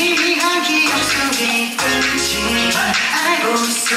희미한 기억 속에 끝이 알고 있어.